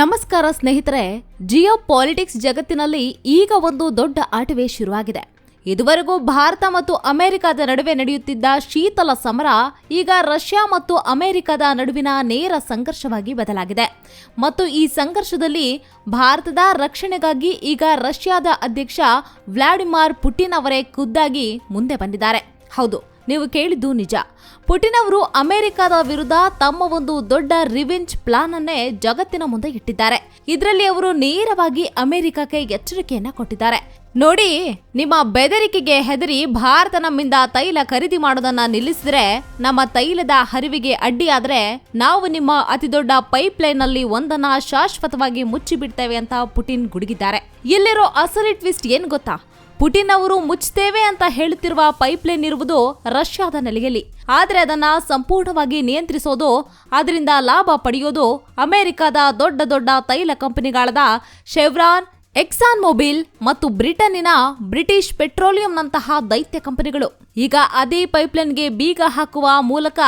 ನಮಸ್ಕಾರ ಸ್ನೇಹಿತರೆ, ಜಿಯೋ ಪಾಲಿಟಿಕ್ಸ್ ಜಗತ್ತಿನಲ್ಲಿ ಈಗ ಒಂದು ದೊಡ್ಡ ಆಟವೇ ಶುರುವಾಗಿದೆ. ಇದುವರೆಗೂ ಭಾರತ ಮತ್ತು ಅಮೆರಿಕದ ನಡುವೆ ನಡೆಯುತ್ತಿದ್ದ ಶೀತಲ ಸಮರ ಈಗ ರಷ್ಯಾ ಮತ್ತು ಅಮೆರಿಕದ ನಡುವಿನ ನೇರ ಸಂಘರ್ಷವಾಗಿ ಬದಲಾಗಿದೆ. ಮತ್ತು ಈ ಸಂಘರ್ಷದಲ್ಲಿ ಭಾರತದ ರಕ್ಷಣೆಗಾಗಿ ಈಗ ರಷ್ಯಾದ ಅಧ್ಯಕ್ಷ ವ್ಲಾಡಿಮಾರ್ ಪುಟಿನ್ ಅವರೇ ಖುದ್ದಾಗಿ ಮುಂದೆ ಬಂದಿದ್ದಾರೆ. ಹೌದು ನೀವು ಕೇಳಿದ್ದು ನಿಜ. ಪುಟಿನ್ ಅವರು ಅಮೆರಿಕದ ವಿರುದ್ಧ ತಮ್ಮ ಒಂದು ದೊಡ್ಡ ರಿವೆಂಜ್ ಪ್ಲಾನ್ ಅನ್ನೇ ಜಗತ್ತಿನ ಮುಂದೆ ಇಟ್ಟಿದ್ದಾರೆ. ಇದರಲ್ಲಿ ಅವರು ನೇರವಾಗಿ ಅಮೆರಿಕಕ್ಕೆ ಎಚ್ಚರಿಕೆಯನ್ನ ಕೊಟ್ಟಿದ್ದಾರೆ. ನೋಡಿ, ನಿಮ್ಮ ಬೆದರಿಕೆಗೆ ಹೆದರಿ ಭಾರತ ನಮ್ಮಿಂದ ತೈಲ ಖರೀದಿ ಮಾಡೋದನ್ನ ನಿಲ್ಲಿಸಿದ್ರೆ, ನಮ್ಮ ತೈಲದ ಹರಿವಿಗೆ ಅಡ್ಡಿಯಾದ್ರೆ ನಾವು ನಿಮ್ಮ ಅತಿದೊಡ್ಡ ಪೈಪ್ ಲೈನ್ನಲ್ಲಿ ಒಂದನ್ನ ಶಾಶ್ವತವಾಗಿ ಮುಚ್ಚಿಬಿಡ್ತೇವೆ ಅಂತ ಪುಟಿನ್ ಗುಡುಗಿದ್ದಾರೆ. ಇಲ್ಲಿರೋ ಅಸಲಿ ಟ್ವಿಸ್ಟ್ ಏನ್ ಗೊತ್ತಾ? ಪುಟಿನ್ ಅವರು ಮುಚ್ಚುತ್ತೇವೆ ಅಂತ ಹೇಳುತ್ತಿರುವ ಪೈಪ್ಲೈನ್ ಇರುವುದು ರಷ್ಯಾದ ನೆಲೆಯಲ್ಲಿ. ಆದರೆ ಅದನ್ನ ಸಂಪೂರ್ಣವಾಗಿ ನಿಯಂತ್ರಿಸೋದು, ಅದರಿಂದ ಲಾಭ ಪಡೆಯೋದು ಅಮೆರಿಕದ ದೊಡ್ಡ ದೊಡ್ಡ ತೈಲ ಕಂಪನಿಗಳಾದ ಶೆವ್ರಾನ್ ಎಕ್ಸಾನ್ ಮೊಬಿಲ್ ಮತ್ತು ಬ್ರಿಟನ್ನಿನ ಬ್ರಿಟಿಷ್ ಪೆಟ್ರೋಲಿಯಂನಂತಹ ದೈತ್ಯ ಕಂಪನಿಗಳು. ಈಗ ಅದೇ ಪೈಪ್ಲೈನ್ಗೆ ಬೀಗ ಹಾಕುವ ಮೂಲಕ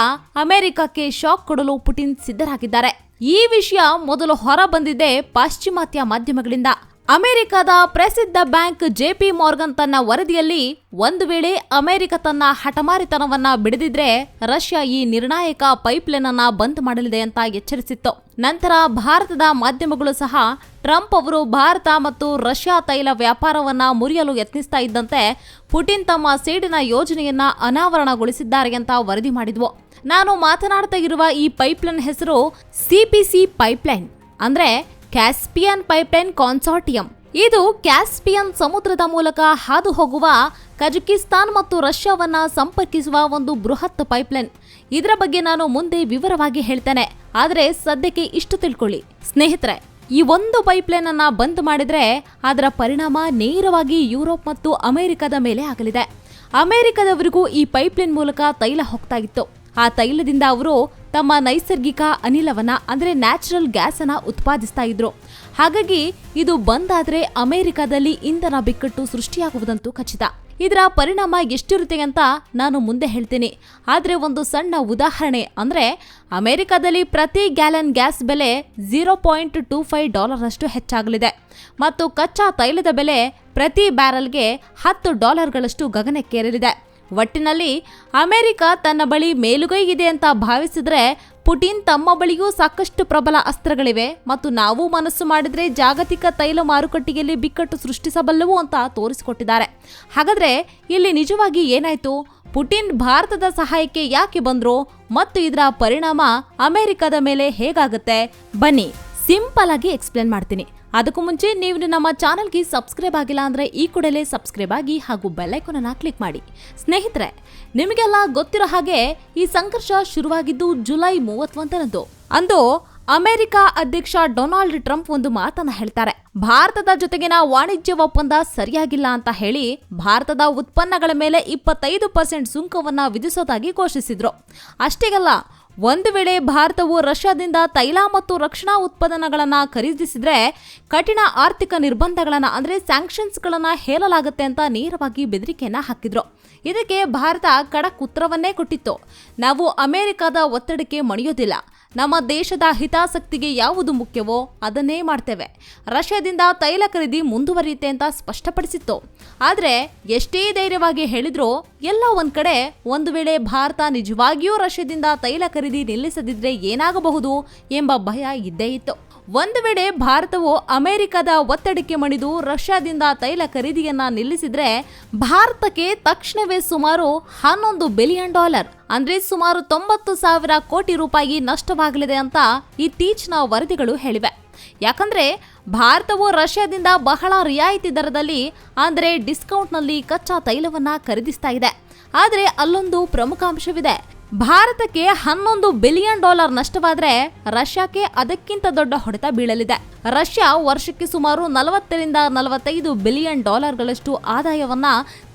ಅಮೆರಿಕಕ್ಕೆ ಶಾಕ್ ಕೊಡಲು ಪುಟಿನ್ ಸಿದ್ಧರಾಗಿದ್ದಾರೆ. ಈ ವಿಷಯ ಮೊದಲು ಹೊರ ಬಂದಿದ್ದೇ ಪಾಶ್ಚಿಮಾತ್ಯ ಮಾಧ್ಯಮಗಳಿಂದ. ಅಮೆರಿಕದ ಪ್ರಸಿದ್ಧ ಬ್ಯಾಂಕ್ ಜೆಪಿ ಮಾರ್ಗನ್ ತನ್ನ ವರದಿಯಲ್ಲಿ ಒಂದು ವೇಳೆ ಅಮೆರಿಕ ತನ್ನ ಹಠಮಾರಿತನವನ್ನ ಬಿಡದಿದ್ರೆ ರಷ್ಯಾ ಈ ನಿರ್ಣಾಯಕ ಪೈಪ್ಲೈನ್ ಅನ್ನ ಬಂದ್ ಮಾಡಲಿದೆ ಅಂತ ಎಚ್ಚರಿಸಿತ್ತು. ನಂತರ ಭಾರತದ ಮಾಧ್ಯಮಗಳು ಸಹ ಟ್ರಂಪ್ ಅವರು ಭಾರತ ಮತ್ತು ರಷ್ಯಾ ತೈಲ ವ್ಯಾಪಾರವನ್ನ ಮುರಿಯಲು ಯತ್ನಿಸ್ತಾ ಇದ್ದಂತೆ ಪುಟಿನ್ ತಮ್ಮ ಸೇಡಿನ ಯೋಜನೆಯನ್ನ ಅನಾವರಣಗೊಳಿಸಿದ್ದಾರೆ ಅಂತ ವರದಿ ಮಾಡಿದ್ವು. ನಾನು ಮಾತನಾಡ್ತಾ ಇರುವ ಈ ಪೈಪ್ಲೈನ್ ಹೆಸರು ಸಿಪಿಸಿ ಪೈಪ್ಲೈನ್ ಅಂದ್ರೆ ಕ್ಯಾಸ್ಪಿಯನ್ ಪೈಪ್ಲೈನ್ ಕಾನ್ಸಾರ್ಟಿಯಂ ಇದು ಕ್ಯಾಸ್ಪಿಯನ್ ಸಮುದ್ರದ ಮೂಲಕ ಹಾದು ಹೋಗುವ ಕಜಕಿಸ್ತಾನ್ ಮತ್ತು ರಷ್ಯಾವನ್ನ ಸಂಪರ್ಕಿಸುವ ಒಂದು ಬೃಹತ್ ಪೈಪ್ಲೈನ್ ಇದರ ಬಗ್ಗೆ ನಾನು ಮುಂದೆ ವಿವರವಾಗಿ ಹೇಳ್ತೇನೆ. ಆದರೆ ಸದ್ಯಕ್ಕೆ ಇಷ್ಟು ತಿಳ್ಕೊಳ್ಳಿ. ಸ್ನೇಹಿತರೆ, ಈ ಒಂದು ಪೈಪ್ಲೈನ್ ಅನ್ನ ಬಂದ್ ಮಾಡಿದ್ರೆ ಅದರ ಪರಿಣಾಮ ನೇರವಾಗಿ ಯುರೋಪ್ ಮತ್ತು ಅಮೆರಿಕದ ಮೇಲೆ ಆಗಲಿದೆ. ಅಮೆರಿಕದವರಿಗೂ ಈ ಪೈಪ್ಲೈನ್ ಮೂಲಕ ತೈಲ ಹೋಗ್ತಾ ಇತ್ತು. ಆ ತೈಲದಿಂದ ಅವರು ತಮ್ಮ ನೈಸರ್ಗಿಕ ಅನಿಲವನ್ನ, ಅಂದರೆ ನ್ಯಾಚುರಲ್ ಗ್ಯಾಸ್ ಅನ್ನ ಉತ್ಪಾದಿಸ್ತಾ ಇದ್ರು. ಹಾಗಾಗಿ ಇದು ಬಂದಾದ್ರೆ ಅಮೆರಿಕದಲ್ಲಿ ಇಂಧನ ಬಿಕ್ಕಟ್ಟು ಸೃಷ್ಟಿಯಾಗುವುದಂತೂ ಖಚಿತ. ಇದರ ಪರಿಣಾಮ ಎಷ್ಟಿರುತ್ತೆ ಅಂತ ನಾನು ಮುಂದೆ ಹೇಳ್ತೀನಿ. ಆದರೆ ಒಂದು ಸಣ್ಣ ಉದಾಹರಣೆ, ಅಂದರೆ ಅಮೆರಿಕದಲ್ಲಿ ಪ್ರತಿ ಗ್ಯಾಲನ್ ಗ್ಯಾಸ್ ಬೆಲೆ zero point two five dollar ಅಷ್ಟು ಹೆಚ್ಚಾಗಲಿದೆ. ಮತ್ತು ಕಚ್ಚಾ ತೈಲದ ಬೆಲೆ ಪ್ರತಿ ಬ್ಯಾರಲ್ಗೆ ಹತ್ತು ಡಾಲರ್ಗಳಷ್ಟು ಗಗನಕ್ಕೇರಲಿದೆ. ಒಟ್ಟಿನಲ್ಲಿ ಅಮೆರಿಕ ತನ್ನ ಬಳಿ ಮೇಲುಗೈ ಇದೆ ಅಂತ ಭಾವಿಸಿದ್ರೆ ಪುಟಿನ್ ತಮ್ಮ ಬಳಿಯೂ ಸಾಕಷ್ಟು ಪ್ರಬಲ ಅಸ್ತ್ರಗಳಿವೆ ಮತ್ತು ನಾವು ಮನಸ್ಸು ಮಾಡಿದರೆ ಜಾಗತಿಕ ತೈಲ ಮಾರುಕಟ್ಟೆಯಲ್ಲಿ ಬಿಕ್ಕಟ್ಟು ಸೃಷ್ಟಿಸಬಲ್ಲವು ಅಂತ ತೋರಿಸಿಕೊಟ್ಟಿದ್ದಾರೆ. ಹಾಗಾದ್ರೆ ಇಲ್ಲಿ ನಿಜವಾಗಿ ಏನಾಯ್ತು? ಪುಟಿನ್ ಭಾರತದ ಸಹಾಯಕ್ಕೆ ಯಾಕೆ ಬಂದರು? ಮತ್ತು ಇದರ ಪರಿಣಾಮ ಅಮೆರಿಕದ ಮೇಲೆ ಹೇಗಾಗುತ್ತೆ? ಬನ್ನಿ, ಸಿಂಪಲ್ ಆಗಿ ಎಕ್ಸ್ಪ್ಲೇನ್ ಮಾಡ್ತೀನಿ. ಅದಕ್ಕೂ ಮುಂಚೆ ನೀವು ನಮ್ಮ ಚಾನಲ್ಗೆ ಸಬ್ಸ್ಕ್ರೈಬ್ ಆಗಿಲ್ಲ ಅಂದರೆ ಈ ಕೂಡಲೇ ಸಬ್ಸ್ಕ್ರೈಬ್ ಆಗಿ ಹಾಗೂ ಬೆಲ್ಲೈಕನ್ ಅನ್ನ ಕ್ಲಿಕ್ ಮಾಡಿ. ಸ್ನೇಹಿತರೆ, ನಿಮಗೆಲ್ಲ ಗೊತ್ತಿರೋ ಹಾಗೆ ಈ ಸಂಘರ್ಷ ಶುರುವಾಗಿದ್ದು ಜುಲೈ ಮೂವತ್ತೊಂದರಂದು. ಅಂದು ಅಮೆರಿಕ ಅಧ್ಯಕ್ಷ ಡೊನಾಲ್ಡ್ ಟ್ರಂಪ್ ಒಂದು ಮಾತನ್ನ ಹೇಳ್ತಾರೆ. ಭಾರತದ ಜೊತೆಗಿನ ವಾಣಿಜ್ಯ ಒಪ್ಪಂದ ಸರಿಯಾಗಿಲ್ಲ ಅಂತ ಹೇಳಿ ಭಾರತದ ಉತ್ಪನ್ನಗಳ ಮೇಲೆ ಇಪ್ಪತ್ತೈದು ಪರ್ಸೆಂಟ್ ಸುಂಕವನ್ನ ವಿಧಿಸೋದಾಗಿ ಘೋಷಿಸಿದ್ರು. ಅಷ್ಟೇಗಲ್ಲ ಒಂದು ವೇಳೆ ಭಾರತವು ರಷ್ಯಾದಿಂದ ತೈಲ ಮತ್ತು ರಕ್ಷಣಾ ಉತ್ಪನ್ನಗಳನ್ನು ಖರೀದಿಸಿದ್ರೆ ಕಠಿಣ ಆರ್ಥಿಕ ನಿರ್ಬಂಧಗಳನ್ನು, ಅಂದರೆ ಸ್ಯಾಂಕ್ಷನ್ಸ್ಗಳನ್ನು ಹೇರಲಾಗುತ್ತೆ ಅಂತ ನೇರವಾಗಿ ಬೆದರಿಕೆಯನ್ನು ಹಾಕಿದ್ರು. ಇದಕ್ಕೆ ಭಾರತ ಖಡಕ್ ಉತ್ತರವನ್ನೇ ಕೊಟ್ಟಿತ್ತು. ನಾವು ಅಮೆರಿಕದ ಒತ್ತಡಕ್ಕೆ ಮಣಿಯೋದಿಲ್ಲ. ನಮ್ಮ ದೇಶದ ಹಿತಾಸಕ್ತಿಗೆ ಯಾವುದು ಮುಖ್ಯವೋ ಅದನ್ನೇ ಮಾಡ್ತೇವೆ. ರಷ್ಯಾದಿಂದ ತೈಲ ಖರೀದಿ ಮುಂದುವರಿಯುತ್ತೆ ಅಂತ ಸ್ಪಷ್ಟಪಡಿಸಿತ್ತು. ಆದರೆ ಎಷ್ಟೇ ಧೈರ್ಯವಾಗಿ ಹೇಳಿದ್ರೂ ಎಲ್ಲ ಒಂದು ಕಡೆ ಒಂದು ವೇಳೆ ಭಾರತ ನಿಜವಾಗಿಯೂ ರಷ್ಯಾದಿಂದ ತೈಲ ಖರೀದಿ ನಿಲ್ಲಿಸದಿದ್ರೆ ಏನಾಗಬಹುದು ಎಂಬ ಭಯ ಇದ್ದೇ ಇತ್ತು. ಒಂದು ವೇಳೆ ಭಾರತವು ಅಮೆರಿಕದ ಒತ್ತಡಕ್ಕೆ ಮಣಿದು ರಷ್ಯಾದಿಂದ ತೈಲ ಖರೀದಿಯನ್ನ ನಿಲ್ಲಿಸಿದ್ರೆ ಭಾರತಕ್ಕೆ ತಕ್ಷಣವೇ ಸುಮಾರು ಹನ್ನೊಂದು ಬಿಲಿಯನ್ ಡಾಲರ್, ಅಂದ್ರೆ ಸುಮಾರು ತೊಂಬತ್ತು ಸಾವಿರ ಕೋಟಿ ರೂಪಾಯಿ ನಷ್ಟವಾಗಲಿದೆ ಅಂತ ಇತ್ತೀಚಿನ ವರದಿಗಳು ಹೇಳಿವೆ. ಯಾಕಂದ್ರೆ ಭಾರತವು ರಷ್ಯಾದಿಂದ ಬಹಳ ರಿಯಾಯಿತಿ ದರದಲ್ಲಿ, ಅಂದ್ರೆ ಡಿಸ್ಕೌಂಟ್ನಲ್ಲಿ ಕಚ್ಚಾ ತೈಲವನ್ನ ಖರೀದಿಸ್ತಾ ಇದೆ. ಆದರೆ ಅಲ್ಲೊಂದು ಪ್ರಮುಖ ಅಂಶವಿದೆ. ಭಾರತಕ್ಕೆ ಹನ್ನೊಂದು ಬಿಲಿಯನ್ ಡಾಲರ್ ನಷ್ಟವಾದರೆ ರಷ್ಯಾಕ್ಕೆ ಅದಕ್ಕಿಂತ ದೊಡ್ಡ ಹೊಡೆತ ಬೀಳಲಿದೆ. ರಷ್ಯಾ ವರ್ಷಕ್ಕೆ ಸುಮಾರು ನಲವತ್ತರಿಂದ ನಲವತ್ತೈದು ಬಿಲಿಯನ್ ಡಾಲರ್ಗಳಷ್ಟು ಆದಾಯವನ್ನ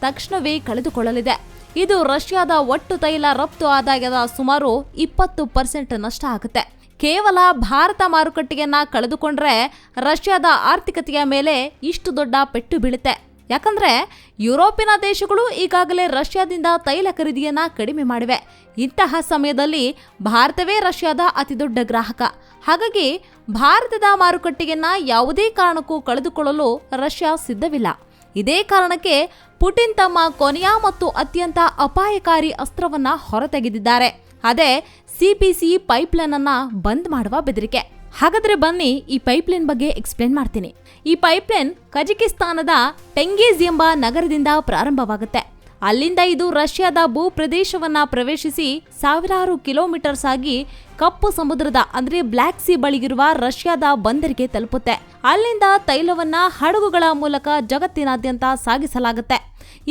ತಕ್ಷಣವೇ ಕಳೆದುಕೊಳ್ಳಲಿದೆ. ಇದು ರಷ್ಯಾದ ಒಟ್ಟು ತೈಲ ರಫ್ತು ಆದಾಯದ ಸುಮಾರು ಇಪ್ಪತ್ತು ಪರ್ಸೆಂಟ್ ನಷ್ಟ ಆಗುತ್ತೆ. ಕೇವಲ ಭಾರತ ಮಾರುಕಟ್ಟೆಯನ್ನ ಕಳೆದುಕೊಂಡ್ರೆ ರಷ್ಯಾದ ಆರ್ಥಿಕತೆಯ ಮೇಲೆ ಇಷ್ಟು ದೊಡ್ಡ ಪೆಟ್ಟು ಬೀಳುತ್ತೆ. ಯಾಕಂದ್ರೆ ಯುರೋಪಿನ ದೇಶಗಳು ಈಗಾಗಲೇ ರಷ್ಯಾದಿಂದ ತೈಲ ಖರೀದಿಯನ್ನ ಕಡಿಮೆ ಮಾಡಿವೆ. ಇಂತಹ ಸಮಯದಲ್ಲಿ ಭಾರತವೇ ರಷ್ಯಾದ ಅತಿದೊಡ್ಡ ಗ್ರಾಹಕ. ಹಾಗಾಗಿ ಭಾರತದ ಮಾರುಕಟ್ಟೆಯನ್ನ ಯಾವುದೇ ಕಾರಣಕ್ಕೂ ಕಳೆದುಕೊಳ್ಳಲು ರಷ್ಯಾ ಸಿದ್ಧವಿಲ್ಲ. ಇದೇ ಕಾರಣಕ್ಕೆ ಪುಟಿನ್ ತಮ್ಮ ಕೊನೆಯ ಮತ್ತು ಅತ್ಯಂತ ಅಪಾಯಕಾರಿ ಅಸ್ತ್ರವನ್ನ ಹೊರತೆಗೆದಿದ್ದಾರೆ. ಅದೇ ಸಿಪಿಸಿ ಪೈಪ್ಲೈನ್ ಅನ್ನ ಬಂದ್ ಮಾಡುವ ಬೆದರಿಕೆ. ಹಾಗಾದ್ರೆ ಬನ್ನಿ ಈ ಪೈಪ್ಲೈನ್ ಬಗ್ಗೆ ಎಕ್ಸ್ಪ್ಲೇನ್ ಮಾಡ್ತೀನಿ. ಈ ಪೈಪ್ಲೈನ್ ಕಜಕಿಸ್ತಾನದ ಟೆಂಗೇಜ್ ಎಂಬ ನಗರದಿಂದ ಪ್ರಾರಂಭವಾಗುತ್ತೆ. ಅಲ್ಲಿಂದ ಇದು ರಷ್ಯಾದ ಭೂ ಪ್ರದೇಶವನ್ನ ಪ್ರವೇಶಿಸಿ ಸಾವಿರಾರು ಕಿಲೋಮೀಟರ್ಸ್ ಆಗಿ ಕಪ್ಪು ಸಮುದ್ರದ, ಅಂದ್ರೆ ಬ್ಲ್ಯಾಕ್ ಸಿ ಬಳಿಗಿರುವ ರಷ್ಯಾದ ಬಂದರಿಗೆ ತಲುಪುತ್ತೆ. ಅಲ್ಲಿಂದ ತೈಲವನ್ನ, ಹಡಗುಗಳ ಮೂಲಕ ಜಗತ್ತಿನಾದ್ಯಂತ ಸಾಗಿಸಲಾಗುತ್ತೆ.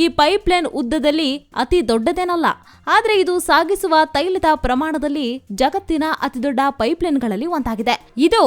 ಈ ಪೈಪ್ಲೈನ್ ಉದ್ದದಲ್ಲಿ ಅತಿ ದೊಡ್ಡದೇನಲ್ಲ, ಆದರೆ ಇದು ಸಾಗಿಸುವ ತೈಲದ ಪ್ರಮಾಣದಲ್ಲಿ ಜಗತ್ತಿನ ಅತಿದೊಡ್ಡ ಪೈಪ್ಲೈನ್ಗಳಲ್ಲಿ ಒಂದಾಗಿದೆ. ಇದು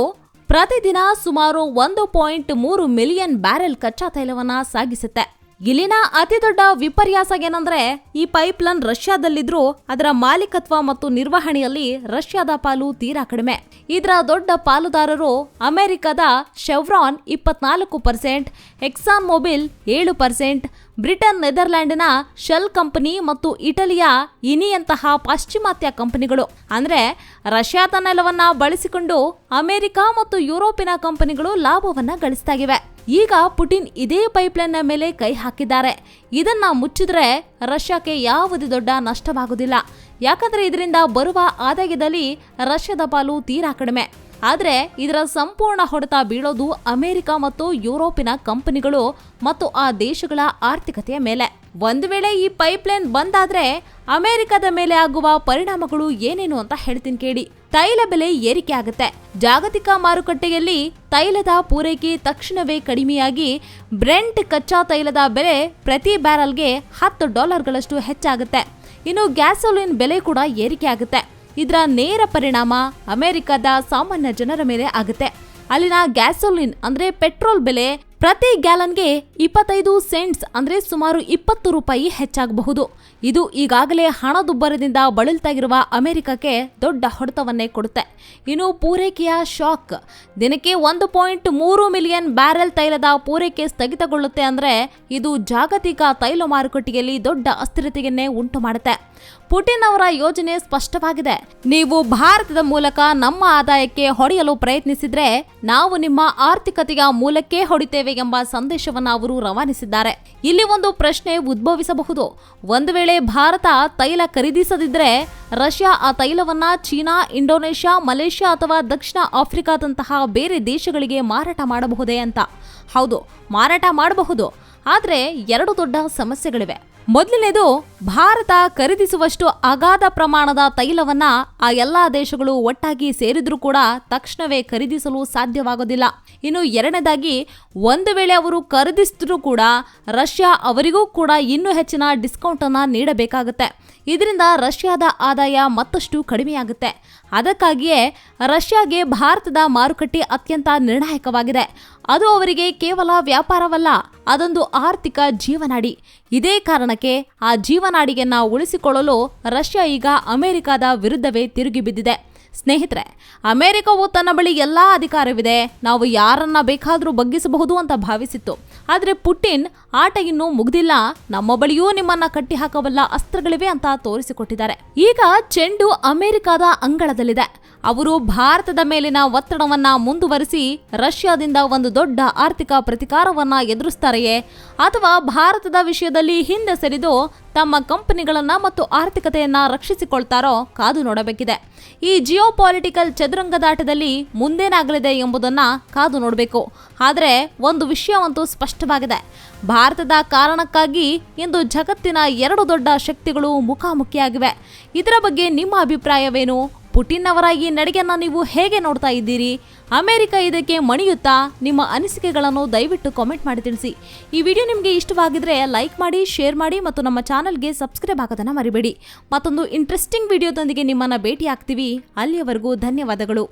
ಪ್ರತಿದಿನ ಸುಮಾರು ಒಂದು ಪಾಯಿಂಟ್ ಮೂರು ಮಿಲಿಯನ್ ಬ್ಯಾರೆಲ್ ಕಚ್ಚಾ ತೈಲವನ್ನ ಸಾಗಿಸುತ್ತೆ. ಇಲ್ಲಿನ ಅತಿ ದೊಡ್ಡ ವಿಪರ್ಯಾಸ ಏನಂದ್ರೆ, ಈ ಪೈಪ್ಲೈನ್ ರಷ್ಯಾದಲ್ಲಿದ್ರೂ ಅದರ ಮಾಲೀಕತ್ವ ಮತ್ತು ನಿರ್ವಹಣೆಯಲ್ಲಿ ರಷ್ಯಾದ ಪಾಲು ತೀರಾ ಕಡಿಮೆ. ಇದರ ದೊಡ್ಡ ಪಾಲುದಾರರು ಅಮೆರಿಕದ ಶೆವ್ರಾನ್ ಇಪ್ಪತ್ನಾಲ್ಕು ಪರ್ಸೆಂಟ್, ಎಕ್ಸಾನ್ ಮೊಬಿಲ್ ಏಳು ಪರ್ಸೆಂಟ್ ಬ್ರಿಟನ್ ನೆದರ್ಲ್ಯಾಂಡ್ನ ಶೆಲ್ ಕಂಪನಿ ಮತ್ತು ಇಟಲಿಯ ಇನಿಯಂತಹ ಪಾಶ್ಚಿಮಾತ್ಯ ಕಂಪನಿಗಳು. ಅಂದ್ರೆ, ರಷ್ಯಾದ ನೆಲವನ್ನ ಬಳಸಿಕೊಂಡು ಅಮೆರಿಕ ಮತ್ತು ಯುರೋಪಿನ ಕಂಪನಿಗಳು ಲಾಭವನ್ನ ಗಳಿಸ್ತಾಗಿವೆ. ಈಗ ಪುಟಿನ್ ಇದೇ ಪೈಪ್ಲೈನ್ನ ಮೇಲೆ ಕೈ ಹಾಕಿದ್ದಾರೆ. ಇದನ್ನ ಮುಚ್ಚಿದ್ರೆ ರಷ್ಯಾಕ್ಕೆ ಯಾವುದೇ ದೊಡ್ಡ ನಷ್ಟವಾಗುವುದಿಲ್ಲ. ಯಾಕಂದ್ರೆ ಇದರಿಂದ ಬರುವ ಆದಾಯದಲ್ಲಿ ರಷ್ಯಾದ ಪಾಲು ತೀರಾ ಕಡಿಮೆ. ಆದ್ರೆ ಇದರ ಸಂಪೂರ್ಣ ಹೊಡೆತ ಬೀಳೋದು ಅಮೆರಿಕ ಮತ್ತು ಯುರೋಪಿನ ಕಂಪನಿಗಳು ಮತ್ತು ಆ ದೇಶಗಳ ಆರ್ಥಿಕತೆಯ ಮೇಲೆ. ಒಂದು ವೇಳೆ ಈ ಪೈಪ್ಲೈನ್ ಬಂದಾದ್ರೆ ಅಮೆರಿಕದ ಮೇಲೆ ಆಗುವ ಪರಿಣಾಮಗಳು ಏನೇನು ಅಂತ ಹೇಳ್ತೀನಿ ಕೇಳಿ. ತೈಲ ಬೆಲೆ ಏರಿಕೆ ಆಗುತ್ತೆ. ಜಾಗತಿಕ ಮಾರುಕಟ್ಟೆಯಲ್ಲಿ ತೈಲದ ಪೂರೈಕೆ ತಕ್ಷಣವೇ ಕಡಿಮೆಯಾಗಿ ಬ್ರೆಂಟ್ ಕಚ್ಚಾ ತೈಲದ ಬೆಲೆ ಪ್ರತಿ ಬ್ಯಾರಲ್ಗೆ ಹತ್ತು ಡಾಲರ್ಗಳಷ್ಟು ಹೆಚ್ಚಾಗುತ್ತೆ. ಇನ್ನು ಗ್ಯಾಸೋಲಿನ್ ಬೆಲೆ ಕೂಡ ಏರಿಕೆ ಆಗುತ್ತೆ. ಇದರ ನೇರ ಪರಿಣಾಮ ಅಮೆರಿಕದ ಸಾಮಾನ್ಯ ಜನರ ಮೇಲೆ ಆಗುತ್ತೆ. ಅಲ್ಲಿನ ಗ್ಯಾಸೋಲಿನ್ ಅಂದ್ರೆ ಪೆಟ್ರೋಲ್ ಬೆಲೆ ಪ್ರತಿ ಗ್ಯಾಲನ್ಗೆ ಇಪ್ಪತ್ತೈದು ಸೆಂಟ್ಸ್ ಅಂದ್ರೆ ಸುಮಾರು ಇಪ್ಪತ್ತು ರೂಪಾಯಿ ಹೆಚ್ಚಾಗಬಹುದು. ಇದು ಈಗಾಗಲೇ ಹಣದುಬ್ಬರದಿಂದ ಬಳಲ್ತಾಗಿರುವ ಅಮೆರಿಕಕ್ಕೆ ದೊಡ್ಡ ಹೊಡೆತವನ್ನೇ ಕೊಡುತ್ತೆ. ಇನ್ನು ಪೂರೈಕೆಯ ಶಾಕ್, ದಿನಕ್ಕೆ ಒಂದು ಪಾಯಿಂಟ್ ಮೂರು ಮಿಲಿಯನ್ ಬ್ಯಾರೆಲ್ ತೈಲದ ಪೂರೈಕೆ ಸ್ಥಗಿತಗೊಳ್ಳುತ್ತೆ ಅಂದ್ರೆ ಇದು ಜಾಗತಿಕ ತೈಲ ಮಾರುಕಟ್ಟೆಯಲ್ಲಿ ದೊಡ್ಡ ಅಸ್ಥಿರತೆಯನ್ನೇ ಉಂಟು ಮಾಡುತ್ತೆ ಪುಟಿನ್ ಅವರ ಯೋಜನೆ ಸ್ಪಷ್ಟವಾಗಿದೆ. ನೀವು ಭಾರತದ ಮೂಲಕ ನಮ್ಮ ಆದಾಯಕ್ಕೆ ಹೊಡೆಯಲು ಪ್ರಯತ್ನಿಸಿದ್ರೆ ನಾವು ನಿಮ್ಮ ಆರ್ಥಿಕತೆಯ ಮೂಲಕ್ಕೆ ಹೊಡಿತೇವೆ ಎಂಬ ಸಂದೇಶವನ್ನು ಅವರು ರವಾನಿಸಿದ್ದಾರೆ. ಇಲ್ಲಿ ಒಂದು ಪ್ರಶ್ನೆ ಉದ್ಭವಿಸಬಹುದು. ಒಂದು ವೇಳೆ ಭಾರತ ತೈಲ ಖರೀದಿಸದಿದ್ರೆ ರಷ್ಯಾ ಆ ತೈಲವನ್ನ ಚೀನಾ, ಇಂಡೋನೇಷ್ಯಾ, ಮಲೇಷ್ಯಾ ಅಥವಾ ದಕ್ಷಿಣ ಆಫ್ರಿಕಾದಂತಹ ಬೇರೆ ದೇಶಗಳಿಗೆ ಮಾರಾಟ ಮಾಡಬಹುದೇ ಅಂತ. ಹೌದು, ಮಾರಾಟ ಮಾಡಬಹುದು. ಆದರೆ ಎರಡು ದೊಡ್ಡ ಸಮಸ್ಯೆಗಳಿವೆ. ಮೊದಲನೇದು ಭಾರತ ಖರೀದಿಸುವಷ್ಟು ಅಗಾಧ ಪ್ರಮಾಣದ ತೈಲವನ್ನ ಆ ಎಲ್ಲಾ ದೇಶಗಳು ಒಟ್ಟಾಗಿ ಸೇರಿದ್ರೂ ಕೂಡ ತಕ್ಷಣವೇ ಖರೀದಿಸಲು ಸಾಧ್ಯವಾಗೋದಿಲ್ಲ. ಇನ್ನು ಎರಡನೇದಾಗಿ, ಒಂದು ವೇಳೆ ಅವರು ಖರೀದಿಸಿದ್ರೂ ಕೂಡ ರಷ್ಯಾ ಅವರಿಗೂ ಕೂಡ ಇನ್ನೂ ಹೆಚ್ಚಿನ ಡಿಸ್ಕೌಂಟ್ ಅನ್ನ ನೀಡಬೇಕಾಗುತ್ತೆ. ಇದರಿಂದ ರಷ್ಯಾದ ಆದಾಯ ಮತ್ತಷ್ಟು ಕಡಿಮೆಯಾಗುತ್ತೆ. ಅದಕ್ಕಾಗಿಯೇ, ರಷ್ಯಾಗೆ ಭಾರತದ ಮಾರುಕಟ್ಟೆ ಅತ್ಯಂತ ನಿರ್ಣಾಯಕವಾಗಿದೆ. ಅದು ಅವರಿಗೆ ಕೇವಲ ವ್ಯಾಪಾರವಲ್ಲ, ಅದೊಂದು ಆರ್ಥಿಕ ಜೀವನಾಡಿ. ಇದೇ ಕಾರಣಕ್ಕೆ ಆ ಜೀವನಾಡಿಯನ್ನ ಉಳಿಸಿಕೊಳ್ಳಲು ರಷ್ಯಾ ಈಗ ಅಮೆರಿಕದ ವಿರುದ್ಧವೇ ತಿರುಗಿ ಬಿದ್ದಿದೆ. ಸ್ನೇಹಿತರೆ, ಅಮೆರಿಕವು ತನ್ನ ಬಳಿ ಎಲ್ಲ ಅಧಿಕಾರವಿದೆ. ನಾವು ಯಾರನ್ನ ಬೇಕಾದರೂ ಬಗ್ಗಿಸಬಹುದು ಅಂತ ಭಾವಿಸಿತ್ತು. ಆದರೆ ಪುಟಿನ್ ಆಟ ಇನ್ನೂ ಮುಗ್ದಿಲ್ಲ. ನಮ್ಮ ಬಳಿಯೂ ನಿಮ್ಮನ್ನ ಕಟ್ಟಿ ಹಾಕಬಲ್ಲ ಅಸ್ತ್ರಗಳಿವೆ ಅಂತ ತೋರಿಸಿಕೊಟ್ಟಿದ್ದಾರೆ. ಈಗ ಚೆಂಡು ಅಮೆರಿಕದ ಅಂಗಳದಲ್ಲಿದೆ. ಅವರು ಭಾರತದ ಮೇಲಿನ ಒತ್ತಡವನ್ನ ಮುಂದುವರಿಸಿ ರಷ್ಯಾದಿಂದ ಒಂದು ದೊಡ್ಡ ಆರ್ಥಿಕ ಪ್ರತಿಕಾರವನ್ನ ಎದುರಿಸ್ತಾರೆಯೇ? ಅಥವಾ ಭಾರತದ ವಿಷಯದಲ್ಲಿ ಹಿಂದೆ ಸರಿದು ತಮ್ಮ ಕಂಪನಿಗಳನ್ನು ಮತ್ತು ಆರ್ಥಿಕತೆಯನ್ನು ರಕ್ಷಿಸಿಕೊಳ್ತಾರೋ ಕಾದು ನೋಡಬೇಕಿದೆ. ಈ ಜಿಯೋ ಪಾಲಿಟಿಕಲ್ ಚದುರಂಗದಾಟದಲ್ಲಿ ಮುಂದೇನಾಗಲಿದೆ ಎಂಬುದನ್ನು ಕಾದು ನೋಡಬೇಕು. ಆದರೆ ಒಂದು ವಿಷಯವಂತೂ ಸ್ಪಷ್ಟವಾಗಿದೆ. ಭಾರತದ ಕಾರಣಕ್ಕಾಗಿ ಇಂದು ಜಗತ್ತಿನ ಎರಡು ದೊಡ್ಡ ಶಕ್ತಿಗಳು ಮುಖಾಮುಖಿಯಾಗಿವೆ. ಇದರ ಬಗ್ಗೆ ನಿಮ್ಮ ಅಭಿಪ್ರಾಯವೇನು? ಪುಟಿನ್ ಅವರ ಈ ನಡೆಗೆಯನ್ನ ನೀವು ಹೇಗೆ ನೋಡ್ತಾ ಇದ್ದೀರಿ? ಅಮೆರಿಕ ಇದಕ್ಕೆ ಮಣಿಯುತ್ತಾ? ನಿಮ್ಮ ಅನಿಸಿಕೆಗಳನ್ನು ದಯವಿಟ್ಟು ಕಾಮೆಂಟ್ ಮಾಡಿ ತಿಳಿಸಿ. ಈ ವಿಡಿಯೋ ನಿಮಗೆ ಇಷ್ಟವಾಗಿದ್ರೆ ಲೈಕ್ ಮಾಡಿ ಶೇರ್ ಮಾಡಿ ಮತ್ತು ನಮ್ಮ ಚಾನಲ್ಗೆ ಸಬ್ಸ್ಕ್ರೈಬ್ ಆಗೋದನ್ನು ಮರಿಬೇಡಿ. ಮತ್ತೊಂದು ಇಂಟ್ರೆಸ್ಟಿಂಗ್ ವಿಡಿಯೋದೊಂದಿಗೆ ನಿಮ್ಮನ್ನು ಭೇಟಿ ಆಗ್ತೀವಿ ಅಲ್ಲಿಯವರೆಗೂ ಧನ್ಯವಾದಗಳು.